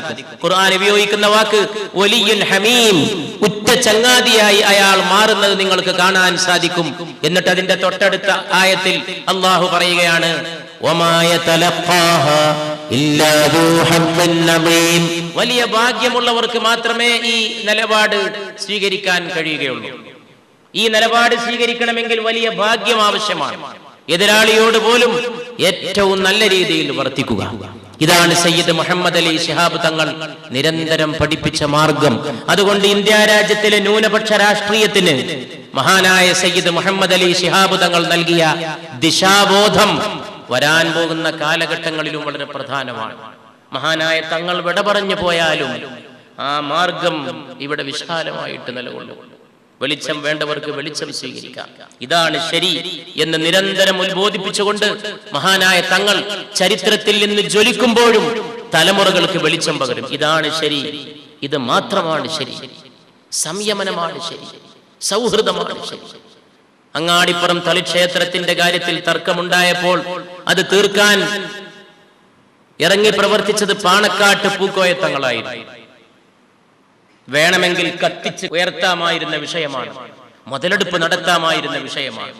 സാധിക്കും. ഖുർആൻ ഉപയോഗിക്കുന്ന വാക്ക് ഒലിയുൻ ഹമീം ഉറ്റ ചങ്ങാതിയായി അയാൾ മാറുന്നത് നിങ്ങൾക്ക് കാണാൻ സാധിക്കും. എന്നിട്ട് അതിന്റെ തൊട്ടടുത്ത ആയത്തിൽ അള്ളാഹു പറയുകയാണ്. വലിയ ഭാഗ്യമുള്ളവർക്ക് മാത്രമേ ഈ നിലപാട് സ്വീകരിക്കാൻ കഴിയുകയുള്ളൂ. ഈ നിലപാട് സ്വീകരിക്കണമെങ്കിൽ വലിയ ഭാഗ്യം ആവശ്യമാണ്. എതിരാളിയോട് പോലും ഏറ്റവും നല്ല രീതിയിൽ വർത്തിക്കുക. ഇതാണ് സയ്യിദ് മുഹമ്മദ് അലി ഷിഹാബ് തങ്ങൾ നിരന്തരം പഠിപ്പിച്ച മാർഗം. അതുകൊണ്ട് ഇന്ത്യ രാജ്യത്തിലെ ന്യൂനപക്ഷ രാഷ്ട്രീയത്തിന് മഹാനായ സയ്യിദ് മുഹമ്മദ് അലി ഷിഹാബ് തങ്ങൾ നൽകിയ ദിശാബോധം വരാൻ പോകുന്ന കാലഘട്ടങ്ങളിലും വളരെ പ്രധാനമാണ്. മഹാനായ തങ്ങൾ വിട പറഞ്ഞു പോയാലും ആ മാർഗം ഇവിടെ വിശാലമായിട്ട് നിലകൊള്ളും. വെളിച്ചം വേണ്ടവർക്ക് വെളിച്ചം സ്വീകരിക്കാം. ഇതാണ് ശരി എന്ന് നിരന്തരം ഉത്ബോധിപ്പിച്ചുകൊണ്ട് മഹാനായ തങ്ങൾ ചരിത്രത്തിൽ നിന്ന് ജ്വലിക്കുമ്പോഴും തലമുറകൾക്ക് വെളിച്ചം പകരും. ഇതാണ് ശരി. ഇത് മാത്രമാണ് ശരി. സംയമനമാണ് ശരി. സൗഹൃദമാണ് ശരി. അങ്ങാടിപ്പുറം തളിക്ഷേത്രത്തിന്റെ കാര്യത്തിൽ തർക്കമുണ്ടായപ്പോൾ അത് തീർക്കാൻ ഇറങ്ങി പ്രവർത്തിച്ചത് പാണക്കാട്ട് പൂക്കോയത്തങ്ങളായിരുന്നു വേണമെങ്കിൽ കത്തിച്ച് ഉയർത്താമായിരുന്ന വിഷയമാണ്. മുതലെടുപ്പ് നടത്താമായിരുന്ന വിഷയമാണ്.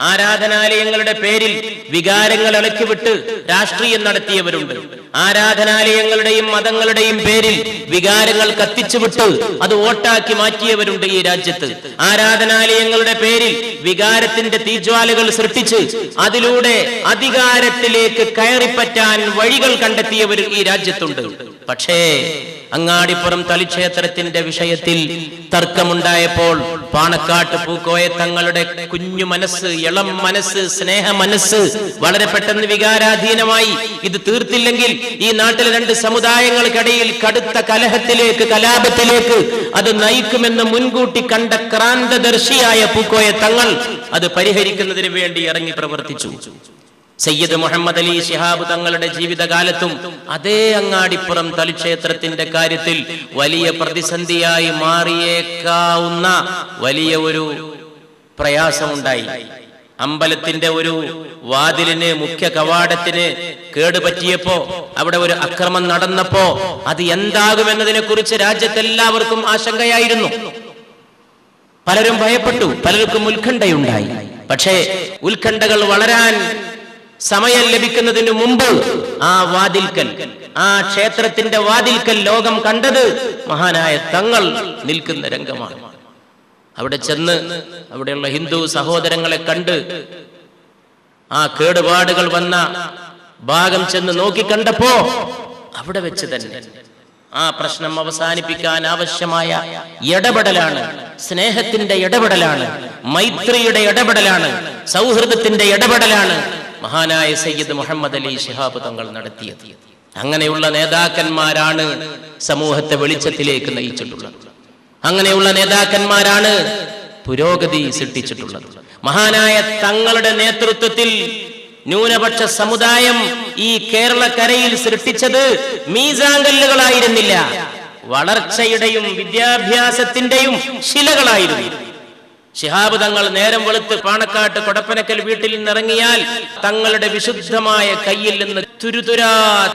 ആരാധനാലയങ്ങളുടെ പേരിൽ വികാരങ്ങൾ ഇളക്കിവിട്ട് രാഷ്ട്രീയം നടത്തിയവരുണ്ട്. ആരാധനാലയങ്ങളുടെയും മതങ്ങളുടെയും പേരിൽ വികാരങ്ങൾ കത്തിച്ചുവിട്ട് അത് വോട്ടാക്കി മാറ്റിയവരുണ്ട് ഈ രാജ്യത്ത്. ആരാധനാലയങ്ങളുടെ പേരിൽ വികാരത്തിന്റെ തീജ്വാലകൾ സൃഷ്ടിച്ച് അതിലൂടെ അധികാരത്തിലേക്ക് കയറിപ്പറ്റാൻ വഴികൾ കണ്ടെത്തിയവർ ഈ രാജ്യത്തുണ്ട്. പക്ഷേ അങ്ങാടിപ്പുറം തളിക്ഷേത്രത്തിന്റെ വിഷയത്തിൽ തർക്കമുണ്ടായപ്പോൾ പാണക്കാട്ട് പൂക്കോയ തങ്ങളുടെ കുഞ്ഞു മനസ്സ് ഇളം മനസ്സ് സ്നേഹ മനസ്സ് വളരെ പെട്ടെന്ന് വികാരാധീനമായി. ഇത് തീർത്തില്ലെങ്കിൽ ഈ നാട്ടിലെ രണ്ട് സമുദായങ്ങൾക്കിടയിൽ കടുത്ത കലഹത്തിലേക്ക് കലാപത്തിലേക്ക് അത് നയിക്കുമെന്ന് മുൻകൂട്ടി കണ്ട ക്രാന്തദർശിയായ പൂക്കോയ തങ്ങൾ അത് പരിഹരിക്കുന്നതിന് വേണ്ടി ഇറങ്ങി പ്രവർത്തിച്ചു. സയ്യിദ് മുഹമ്മദ് അലി ഷിഹാബ് തങ്ങളുടെ ജീവിതകാലത്തും അതേ അങ്ങാടിപ്പുറം തളിക്ഷേത്രത്തിന്റെ കാര്യത്തിൽ വലിയ പ്രതിസന്ധിയായി മാറിയേക്കാവുന്ന വലിയ ഒരു പ്രയാസമുണ്ടായി. അമ്പലത്തിന്റെ ഒരു വാതിലിന് മുഖ്യ കവാടത്തിന് കേടുപറ്റിയപ്പോ അവിടെ ഒരു അക്രമം നടന്നപ്പോ അത് എന്താകുമെന്നതിനെ കുറിച്ച് രാജ്യത്തെല്ലാവർക്കും ആശങ്കയായിരുന്നു. പലരും ഭയപ്പെട്ടു പലർക്കും ഉത്കണ്ഠയുണ്ടായി. പക്ഷേ ഉത്കണ്ഠകൾ വളരാൻ സമയം ലഭിക്കുന്നതിന് മുമ്പ് ആ വാതിൽക്കൽ ആ ക്ഷേത്രത്തിന്റെ വാതിൽക്കൽ ലോകം കണ്ടത് മഹാനായ തങ്ങൾ നിൽക്കുന്ന രംഗമാണ്. അവിടെ ചെന്ന് അവിടെയുള്ള ഹിന്ദു സഹോദരങ്ങളെ കണ്ട് ആ കേടുപാടുകൾ വന്ന ഭാഗം ചെന്ന് നോക്കി കണ്ടപ്പോ അവിടെ വെച്ച് തന്നെ ആ പ്രശ്നം അവസാനിപ്പിക്കാൻ ആവശ്യമായ ഇടപെടലാണ് സ്നേഹത്തിന്റെ ഇടപെടലാണ് മൈത്രിയുടെ ഇടപെടലാണ് സൗഹൃദത്തിന്റെ ഇടപെടലാണ് മഹാനായ സയ്യിദ് മുഹമ്മദ് അലി ഷിഹാബ് തങ്ങൾ നടത്തിയത്. അങ്ങനെയുള്ള നേതാക്കന്മാരാണ് സമൂഹത്തെ വെളിച്ചത്തിലേക്ക് നയിച്ചിട്ടുള്ളത്. അങ്ങനെയുള്ള നേതാക്കന്മാരാണ് പുരോഗതി സൃഷ്ടിച്ചിട്ടുള്ളത്. മഹാനായ തങ്ങളുടെ നേതൃത്വത്തിൽ ന്യൂനപക്ഷ സമുദായം ഈ കേരളക്കരയിൽ സൃഷ്ടിച്ചത് മീസാങ്കല്ലുകളായിരുന്നില്ല. വളർച്ചയുടെയും വിദ്യാഭ്യാസത്തിന്റെയും ശിലകളായിരുന്നു. ശിഹാബ് തങ്ങൾ നേരം വെളുത്ത് പാണക്കാട്ട് കൊടപ്പനക്കൽ വീട്ടിൽ നിന്നിറങ്ങിയാൽ തങ്ങളുടെ വിശുദ്ധമായ കയ്യിൽ നിന്ന് തുരുതുരാ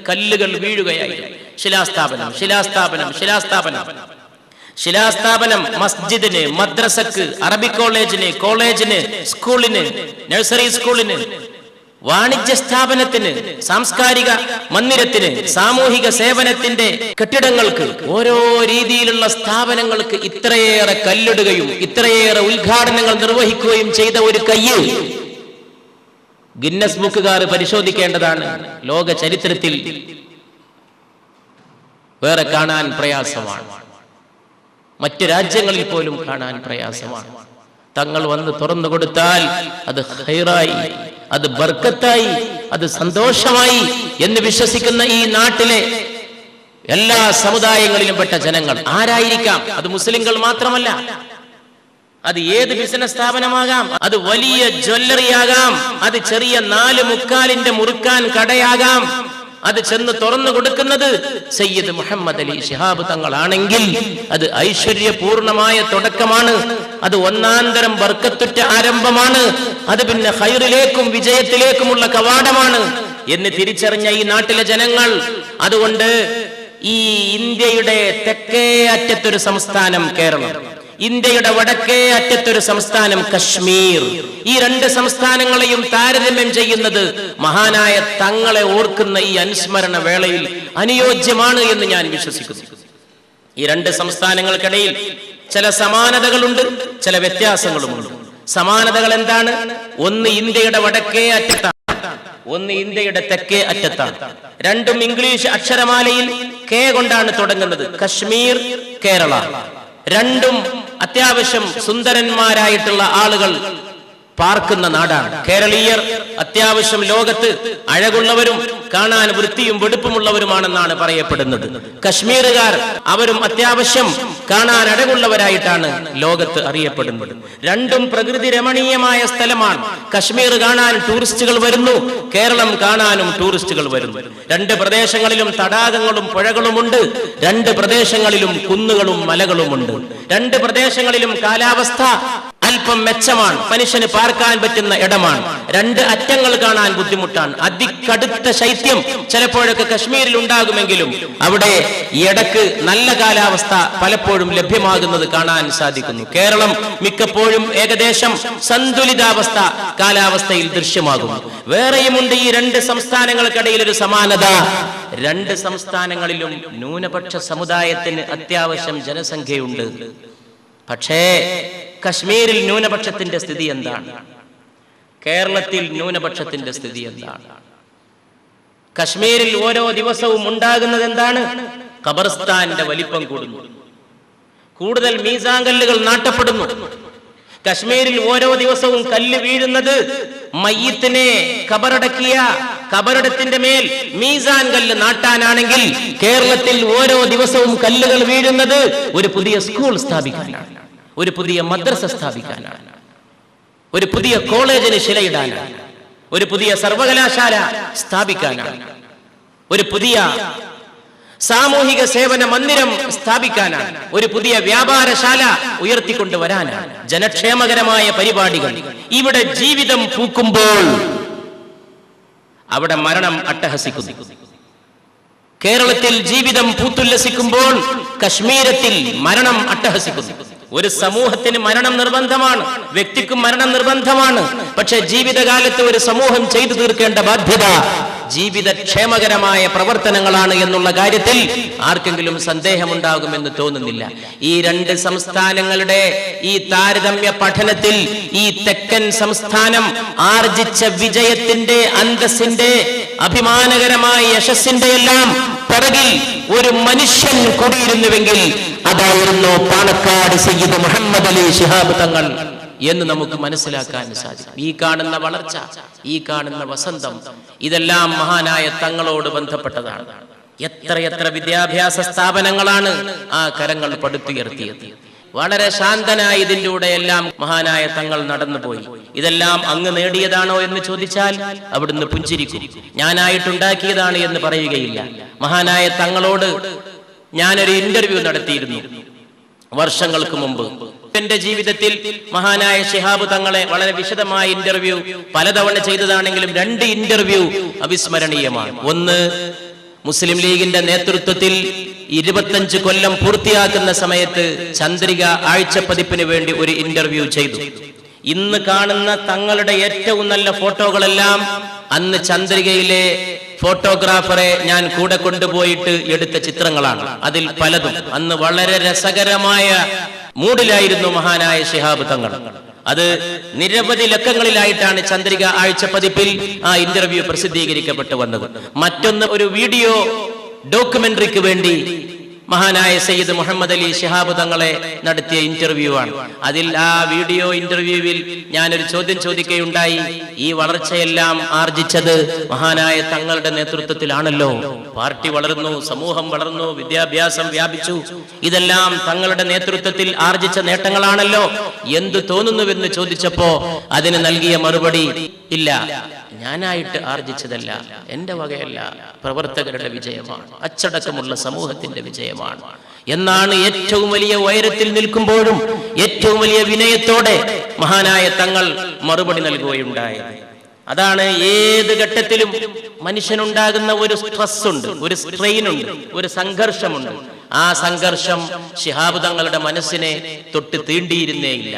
കല്ലുകൾ വീഴുകയായിരുന്നു. ശിലാസ്ഥാപനം ശിലാസ്ഥാപനം ശിലാസ്ഥാപനം. ശിലാസ്ഥാപനം മസ്ജിദിന് മദ്രസക്ക് അറബി കോളേജിന് കോളേജിന് സ്കൂളിന് നഴ്സറി സ്കൂളിന് വാണിജ്യ സ്ഥാപനത്തിന് സാംസ്കാരിക മന്ദിരത്തിന് സാമൂഹിക സേവനത്തിന്റെ കെട്ടിടങ്ങൾക്ക് ഓരോ രീതിയിലുള്ള സ്ഥാപനങ്ങൾക്ക് ഇത്രയേറെ കല്ലിടുകയും ഇത്രയേറെ ഉദ്ഘാടനങ്ങൾ നിർവഹിക്കുകയും ചെയ്ത ഒരു കയ്യിൽ ഗിന്നസ് ബുക്കുകാർ പരിശോധിക്കേണ്ടതാണ് ലോക ചരിത്രത്തിൽ വേറെ കാണാൻ പ്രയാസമാണ്. മറ്റ് രാജ്യങ്ങളിൽ പോലും കാണാൻ പ്രയാസമാണ്. തങ്ങൾ വന്ന് തുറന്നു കൊടുത്താൽ അത് ഹൈറായി. അത് ബർക്കത്തായി അത് സന്തോഷമായി എന്ന് വിശ്വസിക്കുന്ന ഈ നാട്ടിലെ എല്ലാ സമുദായങ്ങളിലും പെട്ട ജനങ്ങൾ ആരായിരിക്കാം? അത് മുസ്ലിങ്ങൾ മാത്രമല്ല. അത് ഏത് ബിസിനസ് സ്ഥാപനമാകാം? അത് വലിയ ജ്വല്ലറി ആകാം അത് ചെറിയ നാല് മുക്കാലിന്റെ മുറുക്കാൻ കടയാകാം. അത് ചെന്ന് തുറന്നു കൊടുക്കുന്നത് സയ്യിദ് മുഹമ്മദ് അലി ഷിഹാബ് തങ്ങളാണെങ്കിൽ അത് ഐശ്വര്യപൂർണമായ തുടക്കമാണ്. അത് ഒന്നാന്തരം ബർക്കത്തുറ്റ ആരംഭമാണ്. അത് പിന്നെ ഹൈറിലേക്കും വിജയത്തിലേക്കുമുള്ള കവാടമാണ്. എന്ന് തിരിച്ചറിഞ്ഞ ഈ നാട്ടിലെ ജനങ്ങൾ അതുകൊണ്ട് ഈ ഇന്ത്യയുടെ തെക്കേ അറ്റത്തൊരു സംസ്ഥാനം കേരളം. ഇന്ത്യയുടെ വടക്കേ അറ്റത്തൊരു സംസ്ഥാനം കശ്മീർ. ഈ രണ്ട് സംസ്ഥാനങ്ങളെയും താരതമ്യം ചെയ്യുന്നത് മഹാനായ തങ്ങളെ ഓർക്കുന്ന ഈ അനുസ്മരണ വേളയിൽ അനുയോജ്യമാണ് എന്ന് ഞാൻ വിശ്വസിക്കുന്നു. ഈ രണ്ട് സംസ്ഥാനങ്ങൾക്കിടയിൽ ചില സമാനതകളുണ്ട് ചില വ്യത്യാസങ്ങളുമുണ്ട്. സമാനതകൾ എന്താണ്? ഒന്ന് ഇന്ത്യയുടെ വടക്കേ അറ്റത്താണ് ഒന്ന് ഇന്ത്യയുടെ തെക്കേ അറ്റത്താണ്. രണ്ടും ഇംഗ്ലീഷ് അക്ഷരമാലയിൽ കെ കൊണ്ടാണ് തുടങ്ങുന്നത് കശ്മീർ കേരള. രണ്ടും അത്യാവശ്യം സുന്ദരന്മാരായിട്ടുള്ള ആളുകൾ പാർക്കുന്ന നാടാണ്. കേരളീയർ അത്യാവശ്യം ലോകത്ത് അഴകുള്ളവരും കാണാൻ വൃത്തിയും വെടുപ്പുമുള്ളവരുമാണെന്നാണ് പറയപ്പെടുന്നത്. കശ്മീരുകാർ അവരും അത്യാവശ്യം കാണാൻ അഴകുള്ളവരായിട്ടാണ് ലോകത്ത് അറിയപ്പെടുന്നത്. രണ്ടും പ്രകൃതി രമണീയമായ സ്ഥലമാണ്. കശ്മീർ കാണാൻ ടൂറിസ്റ്റുകൾ വരുന്നു കേരളം കാണാനും ടൂറിസ്റ്റുകൾ വരുന്നു. രണ്ട് പ്രദേശങ്ങളിലും തടാകങ്ങളും പുഴകളുമുണ്ട് രണ്ട് പ്രദേശങ്ങളിലും കുന്നുകളും മലകളുമുണ്ട്. രണ്ട് പ്രദേശങ്ങളിലും കാലാവസ്ഥ അല്പം മെച്ചമാണ്. മനുഷ്യന് പാർക്കാൻ പറ്റുന്ന ഇടമാണ്. രണ്ട് അറ്റങ്ങൾ കാണാൻ ബുദ്ധിമുട്ടാണ്. അതികടുത്ത ശൈത്യം ചിലപ്പോഴൊക്കെ കശ്മീരിൽ ഉണ്ടാകുമെങ്കിലും അവിടെ ഇടയ്ക്ക് നല്ല കാലാവസ്ഥ പലപ്പോഴും ലഭ്യമാകുന്നത് കാണാൻ സാധിക്കുന്നു. കേരളം മിക്കപ്പോഴും ഏകദേശം സന്തുലിതാവസ്ഥ കാലാവസ്ഥയിൽ ദൃശ്യമാകും വേറെയുമുണ്ട് ഈ രണ്ട് സംസ്ഥാനങ്ങൾക്കിടയിൽ ഒരു സമാനത. രണ്ട് സംസ്ഥാനങ്ങളിലും ന്യൂനപക്ഷ സമുദായത്തിന് അത്യാവശ്യം ജനസംഖ്യയുണ്ട്. പക്ഷേ കശ്മീരിൽ ന്യൂനപക്ഷത്തിന്റെ സ്ഥിതി എന്താണ്? കേരളത്തിൽ ന്യൂനപക്ഷത്തിന്റെ സ്ഥിതി എന്താണ്? കശ്മീരിൽ ഓരോ ദിവസവും ഉണ്ടാകുന്നത് എന്താണ്? ഖബർസ്ഥാന്റെ വലിപ്പം കൂടുന്നു. കൂടുതൽ മീസാങ്കല്ലുകൾ നാട്ടപ്പെടുന്നു. കശ്മീരിൽ ഓരോ ദിവസവും കല്ല് വീഴുന്നത് മയ്യത്തിനെ കബറടക്കിയ കബറടത്തിന്റെ മേൽ മീസാൻ കല്ല് നാട്ടാനാണെങ്കിൽ കേരളത്തിൽ ഓരോ ദിവസവും കല്ലുകൾ വീഴുന്നത് ഒരു പുതിയ സ്കൂൾ സ്ഥാപിക്കാനാണ്. ഒരു പുതിയ മദ്രസ സ്ഥാപിക്കാനാണ്. ഒരു പുതിയ കോളേജിന് ശിലയിടാനാണ്. ഒരു പുതിയ സർവകലാശാല സ്ഥാപിക്കാനാണ്. ഒരു പുതിയ സാമൂഹിക സേവന മന്ദിരം സ്ഥാപിക്കാനാണ്. ഒരു പുതിയ വ്യാപാരശാല ഉയർത്തിക്കൊണ്ടുവരാനാണ്. ജനക്ഷേമകരമായ പരിപാടികൾ ഇവിടെ ജീവിതം പൂക്കുമ്പോൾ അവിടെ മരണം അട്ടഹസിക്കുന്നു. കേരളത്തിൽ ജീവിതം പൂത്തുല്ലസിക്കുമ്പോൾ കശ്മീരത്തിൽ മരണം അട്ടഹസിക്കുന്നു. ഒരു സമൂഹത്തിന് മരണം നിർബന്ധമാണ് വ്യക്തിക്കും മരണം നിർബന്ധമാണ്. പക്ഷെ ജീവിതകാലത്ത് ഒരു സമൂഹം ചെയ്തു തീർക്കേണ്ട ബാധ്യത ജീവിതക്ഷേമകരമായ പ്രവർത്തനങ്ങളാണ് എന്നുള്ള കാര്യത്തിൽ ആർക്കെങ്കിലും സന്ദേഹമുണ്ടാകുമെന്ന് തോന്നുന്നില്ല. ഈ രണ്ട് സംസ്ഥാനങ്ങളുടെ ഈ താരതമ്യ പഠനത്തിൽ ഈ തെക്കൻ സംസ്ഥാനം ആർജിച്ച വിജയത്തിന്റെ അന്തസ്സിന്റെ അഭിമാനകരമായ യശസ്സിന്റെ എല്ലാം പിറകിൽ ഒരു മനുഷ്യൻ കൂടിയിരുന്നുവെങ്കിൽ അതായിരുന്നു പാണക്കാട് സയ്യിദ് മുഹമ്മദ് അലി ശിഹാബ് തങ്ങൾ. എന്ന് നമുക്ക് മനസ്സിലാക്കാൻ സാധിക്കും. ഈ കാണുന്ന വളർച്ച ഈ കാണുന്ന വസന്തം ഇതെല്ലാം മഹാനായ തങ്ങളോട് ബന്ധപ്പെട്ടതാണ്. എത്രയെത്ര വിദ്യാഭ്യാസ സ്ഥാപനങ്ങളാണ് ആ കരങ്ങൾ പടുത്തുയർത്തിയത്. വളരെ ശാന്തനായി ഇതിലൂടെ എല്ലാം മഹാനായ തങ്ങൾ നടന്നുപോയി. ഇതെല്ലാം അങ്ങ് നേടിയതാണോ എന്ന് ചോദിച്ചാൽ അവിടുന്ന് പുഞ്ചിരിക്കും. ഞാനായിട്ടുണ്ടാക്കിയതാണ് എന്ന് പറയുകയില്ല. മഹാനായ തങ്ങളോട് ഞാനൊരു ഇന്റർവ്യൂ നടത്തിയിരുന്നു. വർഷങ്ങൾക്ക് മുമ്പ്. എന്റെ ജീവിതത്തിൽ മഹാനായ ഷിഹാബ് തങ്ങളെ വളരെ വിശദമായ ഇന്റർവ്യൂ പലതവണ ചെയ്തതാണെങ്കിലും രണ്ട് ഇന്റർവ്യൂ അവിസ്മരണീയമാണ്. ഒന്ന് മുസ്ലിം ലീഗിന്റെ നേതൃത്വത്തിൽ ഇരുപത്തഞ്ച് കൊല്ലം പൂർത്തിയാക്കുന്ന സമയത്ത് ചന്ദ്രിക ആഴ്ചപ്പതിപ്പിന് വേണ്ടി ഒരു ഇന്റർവ്യൂ ചെയ്തു. ഇന്ന് കാണുന്ന തങ്ങളുടെ ഏറ്റവും നല്ല ഫോട്ടോകളെല്ലാം അന്ന് ചന്ദ്രികയിലെ ഫോട്ടോഗ്രാഫറെ ഞാൻ കൂടെ കൊണ്ടുപോയിട്ട് എടുത്ത ചിത്രങ്ങളാണ്. അതിൽ പലതും. അന്ന് വളരെ രസകരമായ മൂഡിലായിരുന്നു മഹാനായ ശിഹാബ് തങ്ങൾ. അത് നിരവധി ലക്കങ്ങളിലായിട്ടാണ് ചന്ദ്രിക ആഴ്ച പതിപ്പിൽ ആ ഇന്റർവ്യൂ പ്രസിദ്ധീകരിക്കപ്പെട്ടു വന്നത്. മറ്റൊന്ന് ഒരു വീഡിയോ ഡോക്യുമെന്ററിക്ക് വേണ്ടി മഹാനായ സയ്യിദ് മുഹമ്മദ് അലി ഷിഹാബ് തങ്ങളെ നടത്തിയ ഇന്റർവ്യൂ ആണ്. അതിൽ ആ വീഡിയോ ഇന്റർവ്യൂവിൽ ഞാനൊരു ചോദ്യം ചോദിക്കുകയുണ്ടായി. ഈ വളർച്ചയെല്ലാം ആർജിച്ചത് മഹാനായ തങ്ങളുടെ നേതൃത്വത്തിലാണല്ലോ. പാർട്ടി വളർന്നു സമൂഹം വളർന്നു വിദ്യാഭ്യാസം വ്യാപിച്ചു. ഇതെല്ലാം തങ്ങളുടെ നേതൃത്വത്തിൽ ആർജിച്ച നേട്ടങ്ങളാണല്ലോ. എന്തു തോന്നുന്നുവെന്ന് ചോദിച്ചപ്പോ അതിന് നൽകിയ മറുപടി ഇല്ല. ഞാനായിട്ട് ആർജിച്ചതല്ല എന്റെ വകയല്ല പ്രവർത്തകരുടെ വിജയമാണ് അച്ചടക്കമുള്ള സമൂഹത്തിന്റെ വിജയമാണ്. എന്നാണ് ഏറ്റവും വലിയ ഉയരത്തിൽ നിൽക്കുമ്പോഴും ഏറ്റവും വലിയ വിനയത്തോടെ മഹാനായ തങ്ങൾ മറുപടി നൽകുകയുണ്ടായത്. അതാണ് ഏത് ഘട്ടത്തിലും മനുഷ്യനുണ്ടാകുന്ന ഒരു സ്ട്രെസ് ഉണ്ട് ഒരു സ്ട്രെയിൻ ഉണ്ട് ഒരു സംഘർഷമുണ്ട്. ആ സംഘർഷം ശിഹാബ് തങ്ങളുടെ മനസ്സിനെ തൊട്ട് തീണ്ടിയിരുന്നേയില്ല.